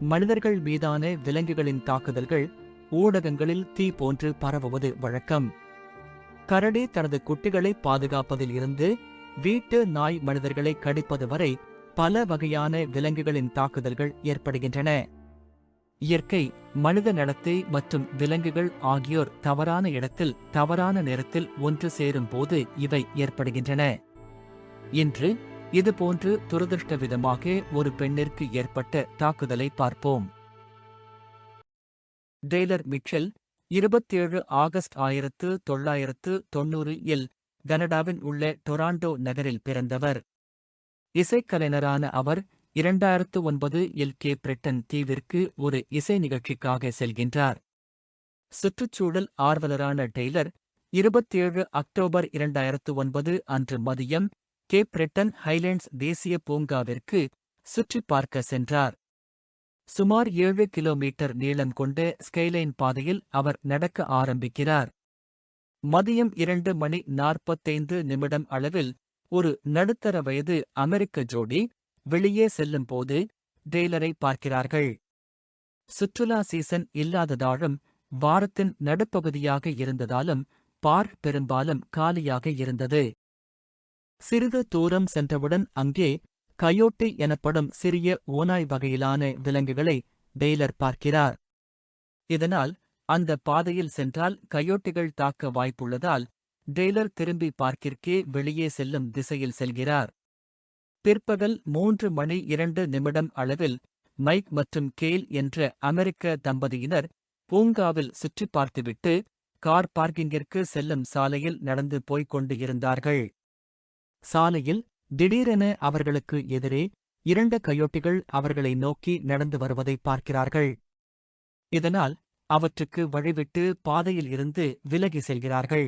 மனிதர்கள் மீதான விலங்குகளின் தாக்குதல்கள் ஊடகங்களில் தீ போன்று பரவுவது வழக்கம். கரடி தனது குட்டிகளை பாதுகாப்பதில் இருந்து வீட்டு நாய் மனிதர்களை கடிப்பது வரை பல வகையான விலங்குகளின் தாக்குதல்கள் ஏற்படுகின்றன. இயற்கை மனித நடத்தை மற்றும் விலங்குகள் ஆகியோர் தவறான இடத்தில் தவறான நேரத்தில் ஒன்று சேரும் போது இவை ஏற்படுகின்றன. இன்று இதுபோன்று துரதிருஷ்டவிதமாக ஒரு பெண்ணிற்கு ஏற்பட்ட தாக்குதலை பார்ப்போம். டெய்லர் மிச்சல் இருபத்தேழு ஆகஸ்ட் ஆயிரத்து தொள்ளாயிரத்து தொன்னூறு இல் கனடாவின் உள்ள டொராண்டோ நகரில் பிறந்தவர். இசைக்கலைஞரான அவர் இரண்டாயிரத்து ஒன்பது எல் கே பிரிட்டன் தீவிற்கு ஒரு இசை நிகழ்ச்சிக்காக செல்கின்றார். சுற்றுச்சூழல் ஆர்வலரான டெய்லர் இருபத்தேழு அக்டோபர் இரண்டாயிரத்து ஒன்பது அன்று மதியம் கே பிரிட்டன் ஹைலேண்ட்ஸ் தேசிய பூங்காவிற்கு சுற்றிப் பார்க்க சென்றார். சுமார் ஏழு கிலோமீட்டர் நீளம் கொண்ட ஸ்கைலைன் பாதையில் அவர் நடக்க ஆரம்பிக்கிறார். மதியம் இரண்டு மணி நாற்பத்தைந்து நிமிடம் அளவில் ஒரு நடுத்தர வயது அமெரிக்க ஜோடி வெளியே செல்லும் போது டெய்லரை பார்க்கிறார்கள். சுற்றுலா சீசன் இல்லாததாலும் வாரத்தின் நடுப்பகுதியாக இருந்ததாலும் பார்க் பெரும்பாலும் காலியாக இருந்தது. சிறிது தூரம் சென்றவுடன் அங்கே கயோட்டி எனப்படும் சிறிய ஓநாய் வகையிலான விலங்குகளை டெய்லர் பார்க்கிறார். இதனால் அந்த பாதையில் சென்றால் கயோட்டிகள் தாக்க வாய்ப்புள்ளதால் டெய்லர் திரும்பி பார்க்கிற்கே வெளியே செல்லும் திசையில் செல்கிறார். பிற்பகல் மூன்று மணி இரண்டு நிமிடம் அளவில் மைக் மற்றும் கேல் என்ற அமெரிக்க தம்பதியினர் பூங்காவில் சுற்றிப் பார்த்துவிட்டு கார் பார்க்கிங்கிற்கு செல்லும் சாலையில் நடந்து போய்க் கொண்டு இருந்தார்கள். சாலையில் திடீரென அவர்களுக்கு எதிரே இரண்டு கையொட்டிகள் அவர்களை நோக்கி நடந்து வருவதை பார்க்கிறார்கள். இதனால் அவற்றுக்கு வழிவிட்டு பாதையில் இருந்து விலகி செல்கிறார்கள்.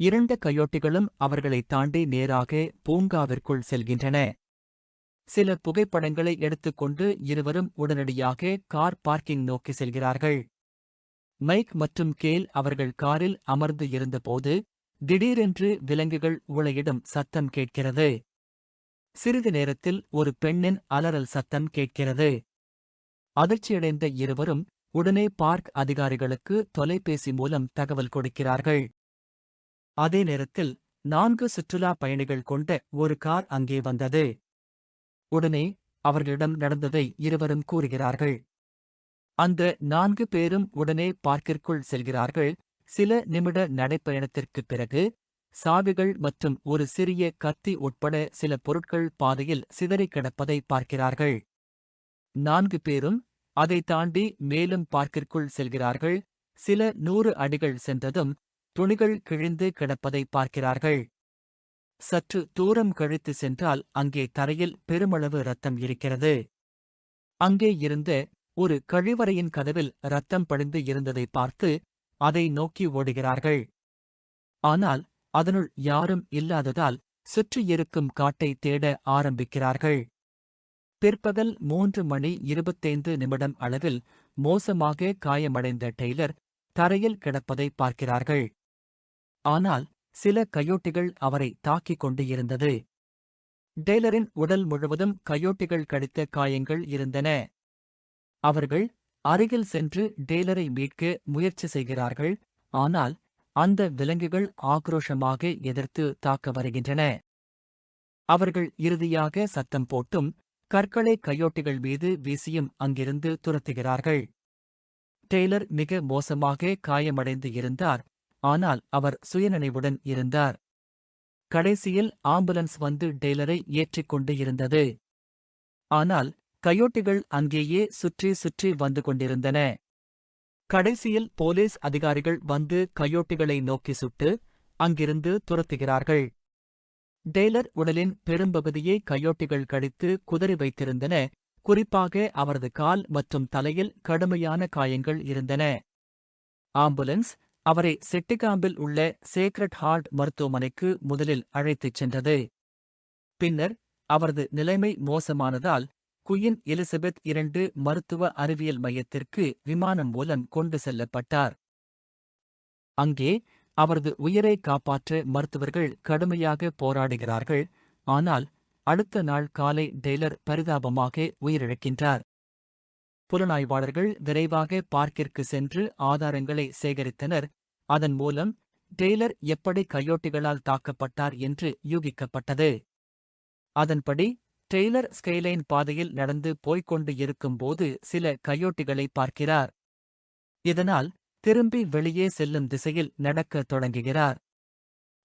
இரண்டு கையொட்டிகளும் அவர்களை தாண்டி நேராக பூங்காவிற்குள் செல்கின்றன. சில புகைப்படங்களை எடுத்துக்கொண்டு இருவரும் உடனடியாக கார் பார்க்கிங் நோக்கி செல்கிறார்கள். மைக் மற்றும் கேல் அவர்கள் காரில் அமர்ந்து இருந்தபோது திடீரென்று விலங்குகள் உளையிடும் சத்தம் கேட்கிறது. சிறிது நேரத்தில் ஒரு பெண்ணின் அலறல் சத்தம் கேட்கிறது. அதிர்ச்சியடைந்த இருவரும் உடனே பார்க் அதிகாரிகளுக்கு தொலைபேசி மூலம் தகவல் கொடுக்கிறார்கள். அதே நேரத்தில் நான்கு சுற்றுலா பயணிகள் கொண்ட ஒரு கார் அங்கே வந்தது. உடனே அவர்களிடம் நடந்ததை இருவரும் கூறுகிறார்கள். அந்த நான்கு பேரும் உடனே பார்க்கிற்குள் செல்கிறார்கள். சில நிமிட நடைப்பயணத்திற்குப் பிறகு சாவிகள் மற்றும் ஒரு சிறிய கத்தி உட்பட சில பொருட்கள் பாதையில் சிதறிக் கிடப்பதை பார்க்கிறார்கள். நான்கு பேரும் அதை தாண்டி மேலும் பார்க்கிற்குள் செல்கிறார்கள். சில நூறு அடிகள் சென்றதும் துணிகள் கிழிந்து கிடப்பதை பார்க்கிறார்கள். சற்று தூரம் கழித்து சென்றால் அங்கே தரையில் பெருமளவு ரத்தம் இருக்கிறது. அங்கே இருந்த ஒரு கழிவறையின் கதவில் ரத்தம் படிந்து இருந்ததை பார்த்து அதை நோக்கி ஓடுகிறார்கள். ஆனால் அதனுள் யாரும் இல்லாததால் சுற்றியிருக்கும் காட்டை தேட ஆரம்பிக்கிறார்கள். பிற்பகல் மூன்று மணி இருபத்தைந்து நிமிடம் அளவில் மோசமாக காயமடைந்த டெய்லர் தரையில் கிடப்பதை பார்க்கிறார்கள். ஆனால் சில கயோட்டிகள் அவரை தாக்கிக் கொண்டு இருந்தது டெய்லரின் உடல் முழுவதும் கயோட்டிகள் கடித்த காயங்கள் இருந்தன. அவர்கள் அருகில் சென்று டெய்லரை மீட்க முயற்சி செய்கிறார்கள். ஆனால் அந்த விலங்குகள் ஆக்ரோஷமாக எதிர்த்து தாக்க வருகின்றன. அவர்கள் இறுதியாக சத்தம் போட்டும் கற்களை கையோட்டிகள் மீது வீசியும் அங்கிருந்து துரத்துகிறார்கள். டெய்லர் மிக மோசமாக காயமடைந்து இருந்தார். ஆனால் அவர் சுயநினைவுடன் இருந்தார். கடைசியில் ஆம்புலன்ஸ் வந்து டெய்லரை ஏற்றிக் கொண்டு இருந்தது. ஆனால் கயோட்டிகள் அங்கேயே சுற்றி சுற்றி வந்து கொண்டிருந்தன. கடைசியில் போலீஸ் அதிகாரிகள் வந்து கயோட்டிகளை நோக்கி சுட்டு அங்கிருந்து துரத்துகிறார்கள். டெய்லர் உடலின் பெரும்பகுதியை கயோட்டிகள் கடித்து குதறி வைத்திருந்தன. குறிப்பாக அவரது கால் மற்றும் தலையில் கடுமையான காயங்கள் இருந்தன. ஆம்புலன்ஸ் அவரை செட்டிகாம்பில் உள்ள சேக்ரட் ஹார்ட் மருத்துவமனைக்கு முதலில் அழைத்துச் சென்றது. பின்னர் அவரது நிலைமை மோசமானதால் குயின் எலிசபெத் இரண்டு மருத்துவ அறிவியல் மையத்திற்கு விமானம் மூலம் கொண்டு செல்லப்பட்டார். அங்கே அவரது உயிரை காப்பாற்ற மருத்துவர்கள் கடுமையாக போராடுகிறார்கள். ஆனால் அடுத்த நாள் காலை டெய்லர் பரிதாபமாக உயிரிழக்கின்றார். புலனாய்வாளர்கள் விரைவாக பார்க்கிற்கு சென்று ஆதாரங்களை சேகரித்தனர். அதன் மூலம் டெய்லர் எப்படி கையோட்டிகளால் தாக்கப்பட்டார் என்று யூகிக்கப்பட்டது. அதன்படி டெய்லர் ஸ்கைலைன் பாதையில் நடந்து போய்க் கொண்டு இருக்கும்போது சில கயோட்டிகளை பார்க்கிறார். இதனால் திரும்பி வெளியே செல்லும் திசையில் நடக்கத் தொடங்குகிறார்.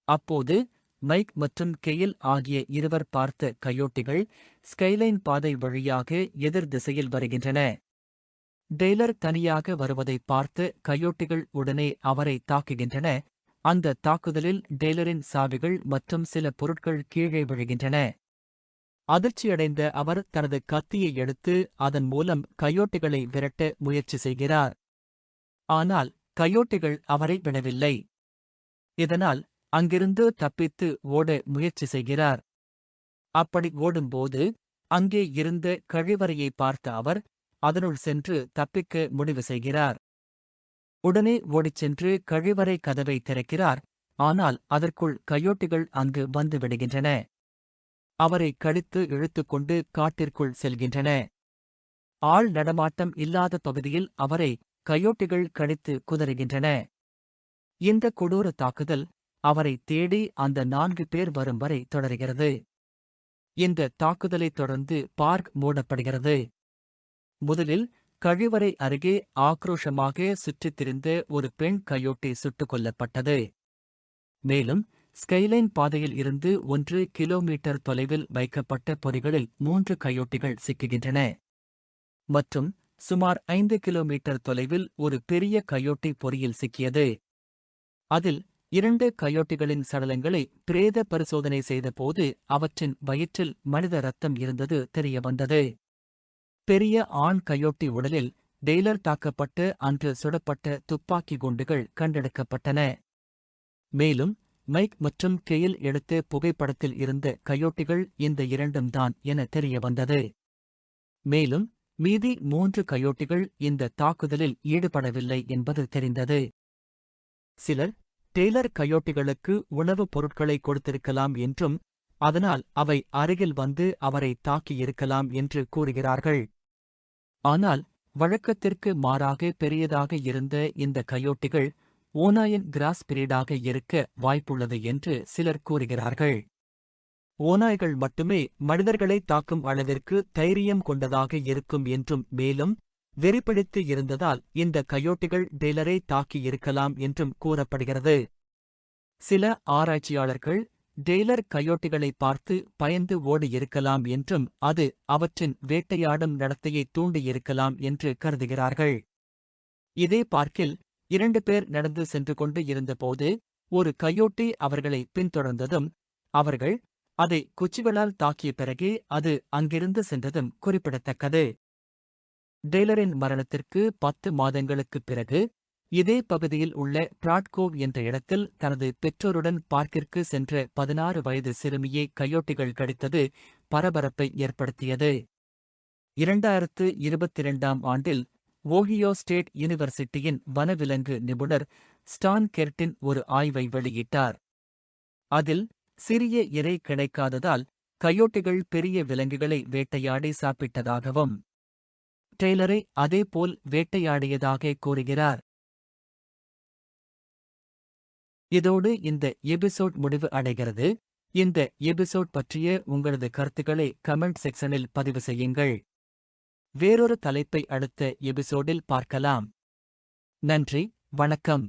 அப்போது மைக் மற்றும் கெயில் ஆகிய இருவர் பார்த்த கயோட்டிகள் ஸ்கைலைன் பாதை வழியாக எதிர் திசையில் வருகின்றன. டெய்லர் தனியாக வருவதை பார்த்து கயோட்டிகள் உடனே அவரை தாக்குகின்றன. அந்த தாக்குதலில் டெய்லரின் சாவிகள் மற்றும் சில பொருட்கள் கீழே விழுகின்றன. அதிர்ச்சியடைந்த அவர் தனது கத்தியை எடுத்து அதன் மூலம் கயோட்டிகளை விரட்ட முயற்சி செய்கிறார். ஆனால் கயோட்டிகள் அவரை விடவில்லை. இதனால் அங்கிருந்து தப்பித்து ஓட முயற்சி செய்கிறார். அப்படி ஓடும்போது அங்கே இருந்த கழிவறையை பார்த்த அவர் அதனுள் சென்று தப்பிக்க முடிவு செய்கிறார். உடனே ஓடிச் சென்று கழிவறை கதவை திறக்கிறார். ஆனால் அதற்குள் கயோட்டிகள் அங்கு வந்து விடுகின்றன. அவரை கடித்து இழுத்துக்கொண்டு காட்டிற்குள் செல்கின்றன. ஆள் நடமாட்டம் இல்லாத பகுதியில் அவரை கயோட்டிகள் கடித்து குதறுகின்றன. இந்த கொடூர தாக்குதல் அவரை தேடி அந்த நான்கு பேர் வரும் வரை தொடர்கிறது. இந்த தாக்குதலைத் தொடர்ந்து பார்க் மூடப்படுகிறது. முதலில் கழிவறை அருகே ஆக்ரோஷமாக சுற்றித் திரிந்த ஒரு பெண் கயோட்டி சுட்டுக் கொல்லப்பட்டது. மேலும் ஸ்கைலைன் பாதையில் இருந்து ஒன்று கிலோமீட்டர் தொலைவில் வைக்கப்பட்ட பொறிகளில் மூன்று கயோட்டிகள் சிக்குகின்றன. மற்றும் சுமார் ஐந்து கிலோமீட்டர் தொலைவில் ஒரு பெரிய கயோட்டி பொறியில் சிக்கியது. அதில் இரண்டு கயோட்டிகளின் சடலங்களை பிரேத பரிசோதனை செய்தபோது அவற்றின் வயிற்றில் மனித ரத்தம் இருந்தது தெரியவந்தது பெரிய ஆண் கயோட்டி உடலில் டெய்லர் தாக்கப்பட்டு அன்று சுடப்பட்ட துப்பாக்கி குண்டுகள் கண்டெடுக்கப்பட்டன. மேலும் மைக் மற்றும் கெயில் எடுத்த புகைப்படத்தில் இருந்த கயோட்டிகள் இந்த இரண்டும் தான் என தெரியவந்தது. மேலும் மீதி மூன்று கயோட்டிகள் இந்த தாக்குதலில் ஈடுபடவில்லை என்பது தெரிந்தது. சிலர் டெய்லர் கயோட்டிகளுக்கு உணவுப் பொருட்களை கொடுத்திருக்கலாம் என்றும் அதனால் அவை அருகில் வந்து அவரை தாக்கியிருக்கலாம் என்று கூறுகிறார்கள். ஆனால் வழக்கத்திற்கு மாறாக பெரியதாக இருந்த இந்த கயோட்டிகள் ஓநாயின் கிராஸ் பிரீடாக இருக்க வாய்ப்புள்ளது என்று சிலர் கூறுகிறார்கள். ஓநாய்கள் மட்டுமே மனிதர்களை தாக்கும் அளவிற்கு தைரியம் கொண்டதாக இருக்கும் என்றும் மேலும் வெறிப்பிடித்து இருந்ததால் இந்த கயோட்டிகள் டெய்லரை தாக்கியிருக்கலாம் என்றும் கூறப்படுகிறது. சில ஆராய்ச்சியாளர்கள் டெய்லர் கயோட்டிகளை பார்த்து பயந்து ஓடியிருக்கலாம் என்றும் அது அவற்றின் வேட்டையாடும் நடத்தையை தூண்டியிருக்கலாம் என்று கருதுகிறார்கள். இதே பார்க்கில் இரண்டு பேர் நடந்து சென்று கொண்டு இருந்தபோது ஒரு கையோட்டி அவர்களை பின்தொடர்ந்ததும் அவர்கள் அதை குச்சிகளால் தாக்கிய பிறகு அது அங்கிருந்து சென்றதும் குறிப்பிடத்தக்கது. டெய்லரின் மரணத்திற்கு பத்து மாதங்களுக்குப் பிறகு இதே பகுதியில் உள்ள பிராட்கோவ் என்ற இடத்தில் தனது பெற்றோருடன் பார்க்கிற்கு சென்ற பதினாறு வயது சிறுமியை கையோட்டிகள் கடித்தது பரபரப்பை ஏற்படுத்தியது. இரண்டாயிரத்து இருபத்திரண்டாம் ஆண்டில் ஓஹியோ ஸ்டேட் யூனிவர்சிட்டியின் வனவிலங்கு நிபுணர் ஸ்டான் கெர்டின் ஒரு ஆய்வை வெளியிட்டார். அதில் சிறிய இறை கிடைக்காததால் கயோட்டிகள் பெரிய விலங்குகளை வேட்டையாடி சாப்பிட்டதாகவும் டெய்லரை அதேபோல் வேட்டையாடியதாக கூறுகிறார். இதோடு இந்த எபிசோட் முடிவு அடைகிறது. இந்த எபிசோட் பற்றிய உங்களது கருத்துக்களை கமெண்ட் செக்ஷனில் பதிவு செய்யுங்கள். வேறொரு தலைப்பை அடுத்த எபிசோடில் பார்க்கலாம். நன்றி வணக்கம்.